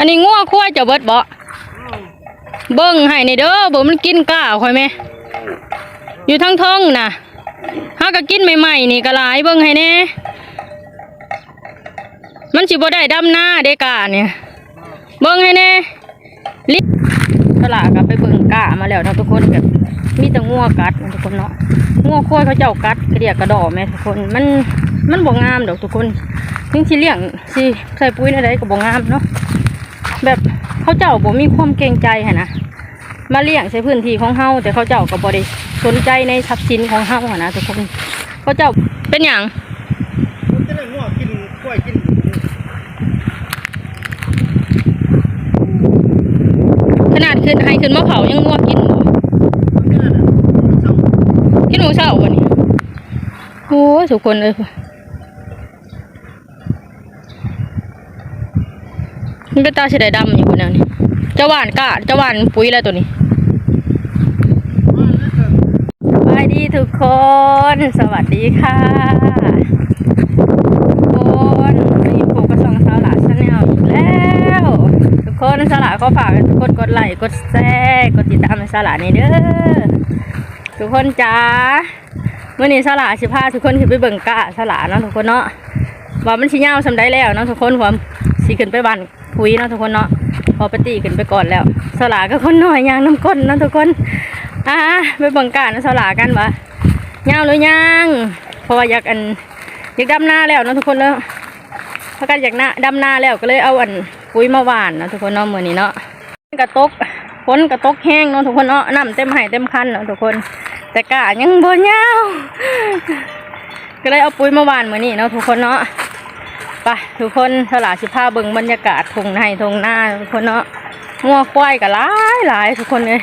อันนี้งัวควายเจะเบิดบ่เบิ่งให้นี่เด้อบ่มันกินก้าข่อยแม่อยู่ทั้งท้องน่ะหาก็กินใหม่ๆนี่ก็หลายเบิ่งให้แน่มันสิบ่ได้ดำหน้าเด้กาเนี่ยเบิ่งให้แน่ลิตลาดก็ไปเบิ่งก้ามาแล้วเนาะทุกคนแบบมีแต่งัวกัดเนาะทุกคนเนาะงัวควายเขาเจ้ากัดกระเดียกกระดอแม่ทุกคนมันมันบ่งามดอกทุกคนถึงสิเลี้ยงสิใส่ปุ๋ยอะไรก็บ่งามเนาะ แบบเขาเจ้าบ่มีความเกรงใจหั้นะมาเลี้ยงใช้พื้นที่ของเฮาแต่เขาเจ้าก็บ่ได้สนใจในทรัพย์สินของเฮาหั้นะทุกคนเขาเจ้าเป็นหยังมันจะได้งัวกินกล้วยกินขนาดขึ้นให้ขึ้นมะเผายังงัวกินบ่มันก็นั่นน่ะมันเศร้ากินหมูเช้าวันนี้โอ้ยทุกคนเลย มันเป็นตาเฉดดำอยู่คนแนวนี้จะหวานกะจะหวานปุ๋ยอะไรตัวนี้ว่าแล้วก็สวัสดีทุกคน สวัสดีค่ะทุกคนวันนี้ผมก็ส่องสาระชาแนลอีกแล้ว ทุกคนสาระก็ฝากทุกคนกดไลค์กดแชร์กดติดตามในสาระนี่เด้อทุกคนจ้าเมื่อนี้สาระสิพาทุกคนขึ้นไปเบิ่งกะสาระเนาะทุกคนเนาะว่ามันชิยาวสำได้แล้วเนาะทุกคนผมสิขึ้นไปบ้าน คุยเนาะทุกคนเนาะพอปฏิขึ้นไปก่อนแล้วสลาก็คนหน้อยยางน้ำก้นนะทุกคนอ่าไปบิ่งการนะสลากันวะย่างหรือยังเพราะว่าอยากอันอยากดำหน้าแล้วนะทุกคนเนาะเพราะกันอยากหน้าดำหน้าแล้วก็เลยเอาอันปุ๋ยมาหว่านนะทุกคนเนาะมือนี้เนาะกระตกฝนกระตกแห้งเนาะทุกคนเนาะน้ำเต็มไห่เต็มคันเนาะทุกคน แต่กะยังบ่ยาวก็เลยเอาปุ๋ยมาหว่านมือนี้เนาะทุกคนเนาะ ไปทุกคนสลาสิพาเบิ่งบรรยากาศทงไห่ทงหน้าทุกคนเนาะงัวควายก็หลายหลายทุกคนเลย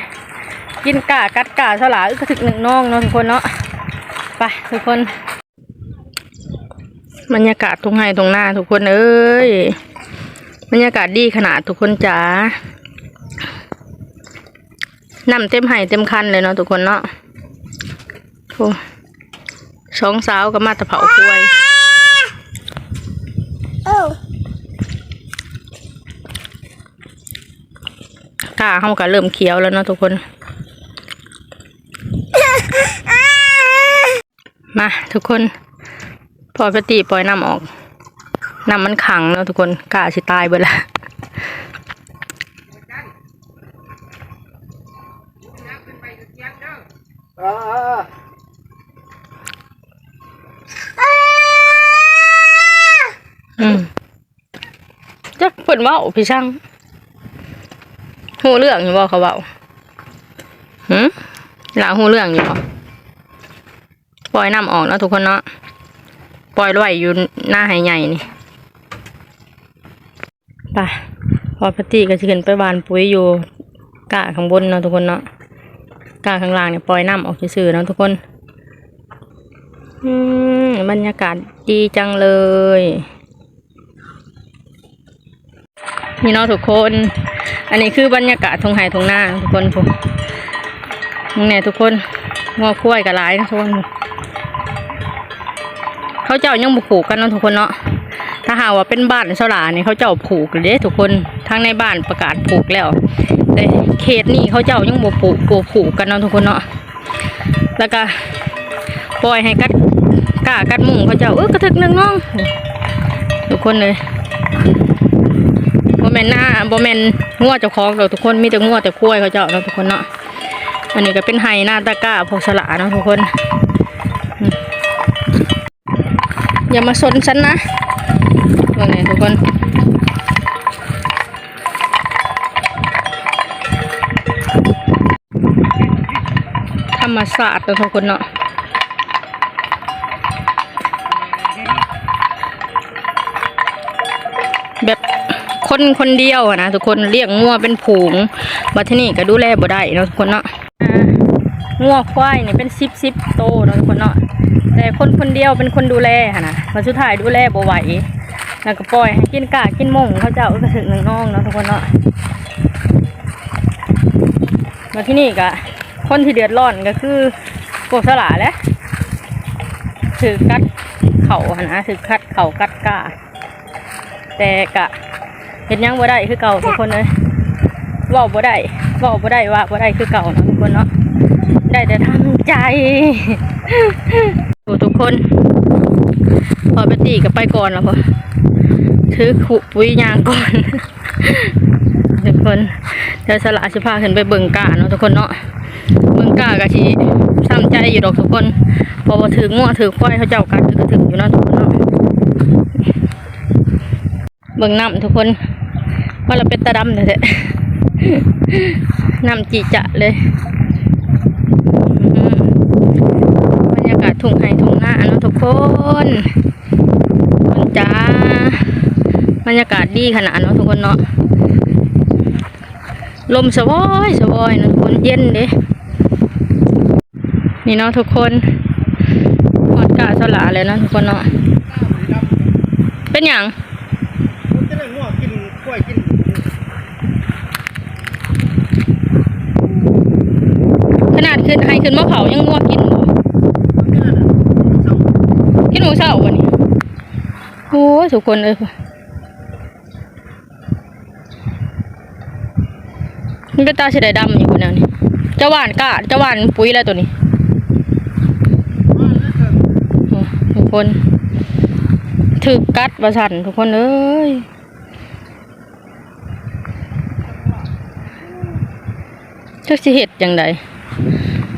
กินกากัดกาสลาอึกถึกหนึ่งน้องเนาะทุกคนเนาะไปทุกคนบรรยากาศตรงไห้ตรงหน้าทุกคนเอ้ยบรรยากาศดีขนาดทุกคนจ๋าน้ำเต็มไห้เต็มคันเลยเนาะทุกคนเนาะโอ้สองสาวก็มาตะเผาควย กาเขาก็เริ่มเขียวแล้วเนาะทุกคน มาทุกคน พอปฏิปล่อยน้ำออก น้ำมันขังแล้วทุกคนกาสิตายเบิดละ ว้าพี่ช่างหูเรื่องอยู่บ่เขาเว้าหืมหลาหูเรื่องอยู่บ่ปล่อยน้ำออกนะทุกคนเนาะปล่อยไว้อยู่หน้าไหใหญ่นี่ไปพอปฏิก็จะขึ้นไปบานปุ๋ยอยู่กะข้างบนเนาะทุกคนเนาะกะข้างล่างเนี่ยปล่อยน้ำออกซื่อๆเนาะทุกคนอืมบรรยากาศดีจังเลย นี่เนาะทุกคน อันนี้คือบรรยากาศทงไห่ทงหน้าทุกคนผมเนี่ยทุกคนงอคุ้ยกับหลายนะทุกคนเขาเจ้ายังบุผูกกันนะทุกคนเนาะถ้าหาว่าเป็นบ้านสลาเนี่ยเขาเจ้าผูกเลยทุกคนทั้งในบ้านประกาศผูกแล้วแต่เขตนี่เขาเจ้ายังบุผูกบุผูกกันนะทุกคนเนาะแล้วก็ปล่อยให้กัดก้ากัดมุงเขาเจ้าเออกระทึกหนึงน้องทุกคนเลย บ่แม่นหน้าบ่แม่นงัวเจ้าของดอกทุกคนมีแต่งัวแต่กล้วยเขาเจ้าเนาทุกคนเนาะอันนี้ก็เป็นไฮหน้าตะก้าพวกสละเนาะทุกคน อย่ามาสนฉันนะว่าไงทุกคนธรรมศาสตร์นะทุกคนเนาะ คนคนเดียวอะนะทุกคนเลี้ยงงัวเป็นผูงบัดที่นี่ก็ดูแลบ่ได้เนาะทุกคนเนาะอ่างัวควายนี่เป็นสิบสิบโตเนาะทุกคนเนาะแต่คนคนเดียวเป็นคนดูแลค่ะนะพอสุดท้ายดูแลบ่ไหวแล้วก็ปล่อยให้กินกากินหมงเขาเจ้าก็ถึงหนึ่งน้องเนาะทุกคนเนาะมาที่นี่ก็คนที่เดือดร้อนก็คือพวกสลาแหละถือกัดเข่าหนนะถือคัดเข่ากัดกาแต่กะ เห็นยังบ่ได้คือเก่าทุกคนเลยเว่าบ่ได้เว่าบ่ได้ว่าบ่ได้คือเก่านะทุกคนเนาะได้แต่ทำใจทุกคน พอไปตีกับไปก่อนแล้วพอถือขุปุ๋ยยางก่อนทุกคนเดี๋ยวสละสิพาขึ้นไปเบิ่งกาเนาะทุกคนเนาะเบิ่งกากะชีซ้ำใจอยู่ดอกทุกคนพอว่าถือง้อถือควายเขาเจ้ากัดก็ถึงอยู่นาะทุกคนเนาะเบิ่งน้ำทุกคน ว่าเราเป็นตาดำแท้ๆน้ำจีจะเลยอืมบรรยากาศทุ่งไห่ทุ่งนาเนาะทุกคนคนจ้าบรรยากาศดีขนาดเนาะทุกคนเนาะลมสวอยสวอยนะทุกคนเย็นเด้นี่เนาะทุกคนหอดกาสลาเลยเนาะทุกคนเนาะเป็นอย่าง มันจะได้ง่วงกินกล้วยกิน ขนาดขึ้นให้ขึ้นมะเผายังงัวกินบ่มันจะได้เศร้ากินหมูเศร้าวันนี้โอ้ยทุกคนเลยมันเป็นตาสีดำอยู่คนแนวนี้จะหวานกะจะหวานปุ๋ยแล้วตัวนี้ทุกคนถือกัดประสันทุกคนเอ้ยจักสิเห็ดจังใด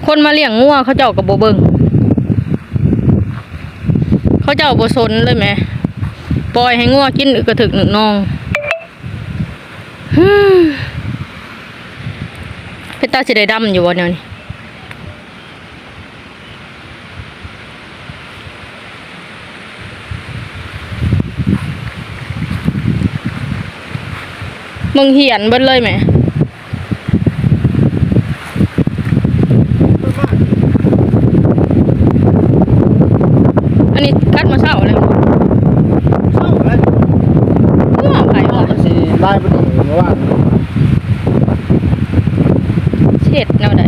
คนมาเลี้ยงงัวเขาเจ้ากับโบเบิงเขาเจ้าโบสนเลยไหมปล่อยให้งัวกินอึกกระถึกหนึ่งนองเป็นตาสิได้ดำอยู่วะเนี่นี่มึงเหียนเบิดเลยไหม ต้นบ้าน อันนี้กัดมาเศร้าเลย เศร้าเลย ก็เอาไข่หมด มันสิไล่ไปนี่เมื่อวาน เช็ดแนวใด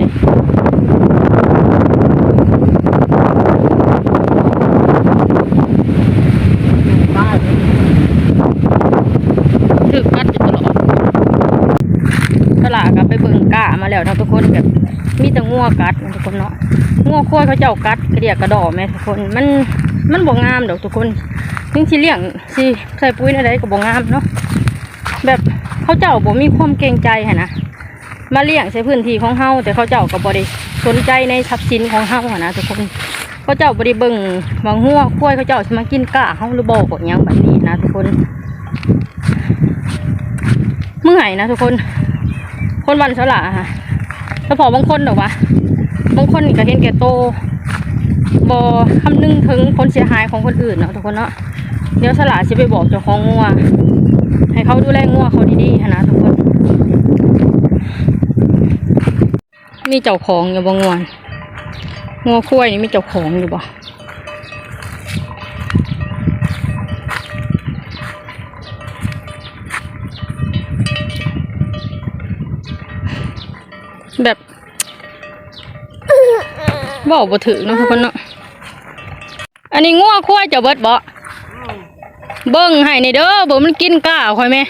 ได้ ถือกัดอยู่ตลอดตลาดกับไปเบิ่งก้ามาแล้วเนาะทุกคนแบบมีแต่ งัวกัดทุกคนเนาะงัวควายเขาเจ้ากัดกระเดียกกระดอแม่ทุกคนมันมันบ่งามดอกทุกคนถึงสิเลี้ยงสิใส่ปุ๋ยอะไรก็บ่งามเนาะแบบเขาเจ้าบ่มีความเกรงใจหั้นะมาเลี้ยงใช้พื้นที่ของเฮาแต่เขาเจ้าก็บ่ได้สนใจในทรัพย์สินของเฮาหั้นะทุกคนเขาเจ้าบ่ได้เบิ่งบางหัวควายเขาเจ้าสิมากินก้าเฮาหรือบ่ก็ยังแบบนี้นะทุกคนเมื่อยนะทุกคน คนวันสละค่ะ ฉพาะบางคนดอวะบางคนนี่ก็เห็นแก่โตบอคำนึงถึงคนเสียหายของคนอื่นเนาะทุกคนเนาะเดี๋ยวสละจะไปบอกเจ้าของงัวให้เขาดูแลงัวเขาดีๆนนะทุกคนมีเจ้าของอยู่บ่งวนงัวคุ้ยนี่มีเจ้าของอยู่บ่ แบบบอกบ่ถือเนาะทุกคนเนาะอันนี้งัวคุ้ยจะเบิดบ่เบิ่งให้นี่เด้อบ่มันกินก้าคอยแม่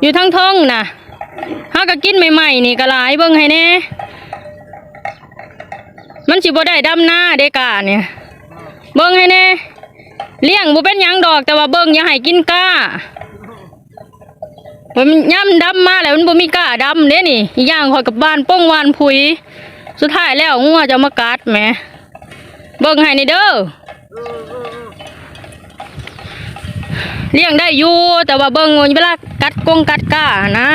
อยู่ทั้งท้องนะหาก็กินใหม่ๆนี่ก็หลายเบิ่งให้แน่มันสิบ่ได้ดำหน้าเด้กาเนี่ยเบิ่งให้แน่เลี้ยงบ่เป็นหยังดอกแต่ว่าเบิ่งอย่าให้กินก้า มันย่ำดำมาแล้วมันบ่มีกล้าดำเนี่อีกอย่างข่อยกับบ้านป้งวานผุย สุดท้ายแล้วงัวจะมากัดแหมเบิ่งให้นี่เด้อเลี้ยงได้อยู่แต่ว่าเบิ่งเวลากัดกงกัดก้านะ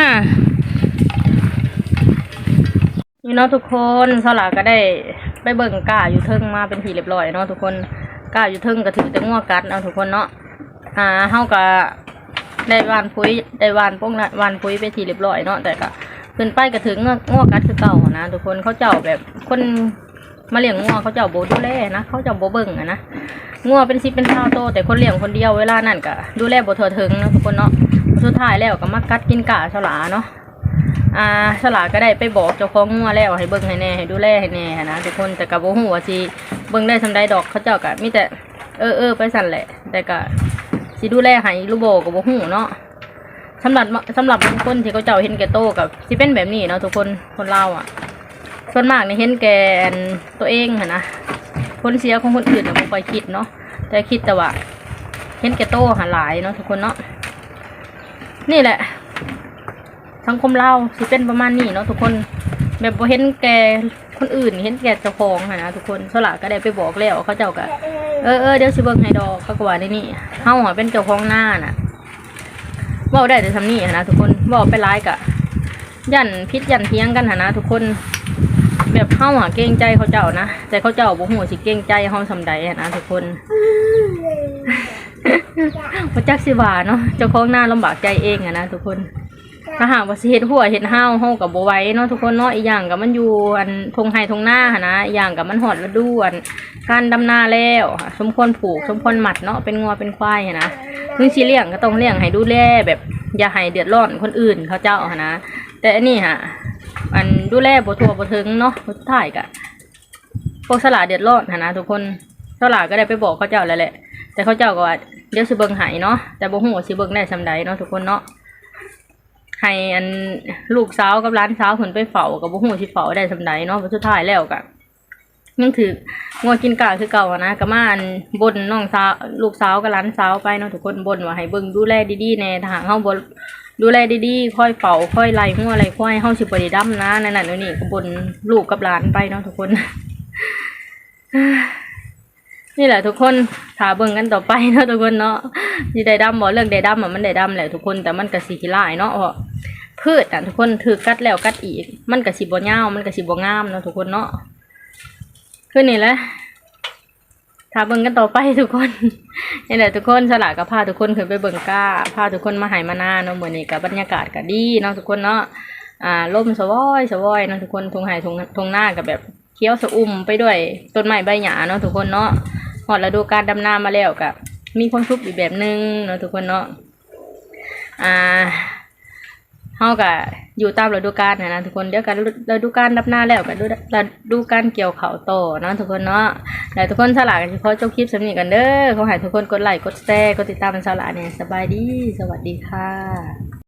นี่เนาะทุกคนสลาก็ได้ไปเบิ่งก้าอยู่เทิงมาเป็นทีเรียบร้อยเนาะทุกคนก้าอยู่เทิงก็ถือแต่งัวกัดเอาทุกคนเนาะอ่าเฮาก็ ได้วานปุ๋ยได้วานพวกนั้นวานปุ๋ยไปทีเรียบร้อยเนาะแต่ก็ขึ้นไปก็ถึงงัวกัดคือเก่านะทุกคนเขาเจ้าแบบคนมาเลี้ยงงัวเขาเจ้าโบดูแลนะเขาเจ้าโบเบิ่งอะนะงัวเป็นสิเป็นเท่าโต แต่คนเลี้ยงคนเดียวเวลานั่นก็ดูแลโบเทอถึงนะทุกคนเนาะสุดท้ายแล้วก็มากัดกินกาสลาเนาะอ่าสลาก็ได้ไปบอกเจ้าของงัวแล้วให้เบิ่งให้แน่ให้ดูแลให้แน่นะทุกคนแต่กับโบหัวสิเบิ่งได้สำได้ดอกเขาเจ้าก็มีแต่เออเออไปสั่นแหละ แต่ก็ สิดูแลให้ลูกโบกับโบหูเนาะสำหรับสำหรับบางคนที่เขาเจ้าเห็นแกโตกับที่เป็นแบบนี้เนาะทุกคนคนเราอะ ส่วนมากเนี่ยเห็นแก่ตัวเองอะนะคนเสียของคนอื่นเนี่ยไม่ค่อยคิดเนาะแต่คิดแต่ว่า เห็นแกโตหาหลายเนาะทุกคนเนาะนี่แหละสังคมเราสิเป็นประมาณนี้เนาะทุกคนแบบบ่เห็นแก คนอื่นเห็นแก่เจ้าของอะนะทุกคนสละก็ได้ไปบอกแล้วเขาเจ้าก็เออเออเดี๋ยวสิเบิ่งให้ดอกเขาก็ว่าในนี่เฮาเป็นเจ้าของหน้าน่ะเว้าได้แต่ทำนี่นะทุกคนเว้าไปร้ายกะยันพิษยันเทียงกันหนนะทุกคนแบบเฮาอะเกรงใจเขาเจ้านะแต่เขาเจ้าบ่ฮู้สิเกรงใจเฮาสำใดนะทุกคนบ่จักสิว่าเนาะเจ้าของหน้าลำบากใจเองอะนะทุกคน ถ้าหากว่าสิเฮ็ดหัวเฮ็ดห้าวเฮาก็บ่ไหวเนาะทุกคนเนาะอีกอย่างก็มันอยู่อันทงไห้ทงหน้าหันนะอีกอย่างก็มันฮอดฤดูอันการดำนาแล้วค่ะสมควรผูกสมควรหมัดเนาะเป็นงัวเป็นควายหันนะถึงสิเลี้ยงก็ต้องเลี้ยงให้ดูแลแบบอย่าให้เดือดร้อนคนอื่นเขาเจ้าหันนะแต่อันนี้ฮะอันดูแลบ่ทั่วบ่ถึงเนาะสุดท้ายก็พวกสลาเดือดร้อนหันนะทุกคนสลาก็ได้ไปบอกเขาเจ้าแล้วแหละ แต่เขาเจ้าก็ว่าเดี๋ยวสิเบิ่งให้เนาะแต่บ่ฮู้ว่าสิเบิ่งได้ซำใดเนาะทุกคนเนาะ ให้อันลูกสาวกับร้านสาวเพิ่นไปเฝ้ากับบ่ฮู้สิเฝ้าได้สำใดเนาะพราะสุดท้ายแล้วก็ยังถืองัวกินกาคือเก่านะก็มาอันบ่นน้องสาวลูกสาวกับร้านสาวไปเนาะทุกคนบ่นว่าให้เบิ่งดูแลดีๆแน่ถ้าหากเฮาบ่ดูแลดีๆค่อยเฝ้าค่อยไล่งัวไล่ควายเฮาสิบ่ได้ดำนะนั่นน่ะนี่ก็บ่นลูกกับหลานไปเนาะทุกคนนี่แหละทุกคนถาเบิ่งกันต่อไปเนาะทุกคนเนาะสิได้ดำบ่เรื่องได้ดำอะมันได้ดำแหละทุกคนแต่มันก็สิขี้ร้ายเนาะ พืชอะทุกคนถือกัดแล้วกัดอีก มันก็สิบ่ยามันก็สิบ่งามเนาะทุกคนเนาะคือนนี่แหละถาเบิ่งกันต่อไปทุกคนนี่แหละทุกคนสละก็พาทุกคนขึ้นไปเบิ่งก้าพาทุกคนมาหายมานาเนาะเหมือนี้ก็บบรรยากาศก็ดีเนาะทุกคนเนาะอ่าลมสวอยสวอยเนาะทุกคนทงไห้ทงทงหน้าก็แบบเขียวสะอุ่มไปด้วยต้นไม้ใบหญ้าเนาะทุกคนเนาะหอดฤดูการดำนามาแล้วกับมีความทุกข์อีกแบบหนึงเนาะทุกคนเนาะอ่า เฮาก็อยู่ตามฤดูกาลนะนะทุกคนเดี๋ยวกันฤดูกาลรับหน้าแล้วกันฤดูกาลเกี่ยวเขาโตเนาะทุกคนเนาะแล้วทุกคนสลากันเฉพาะจบคลิปสำนีกันเด้อขอให้ทุกคนกดไลค์กดแชร์กดติดตามเป็นสลาเนี่ยสบายดี สวัสดีค่ะ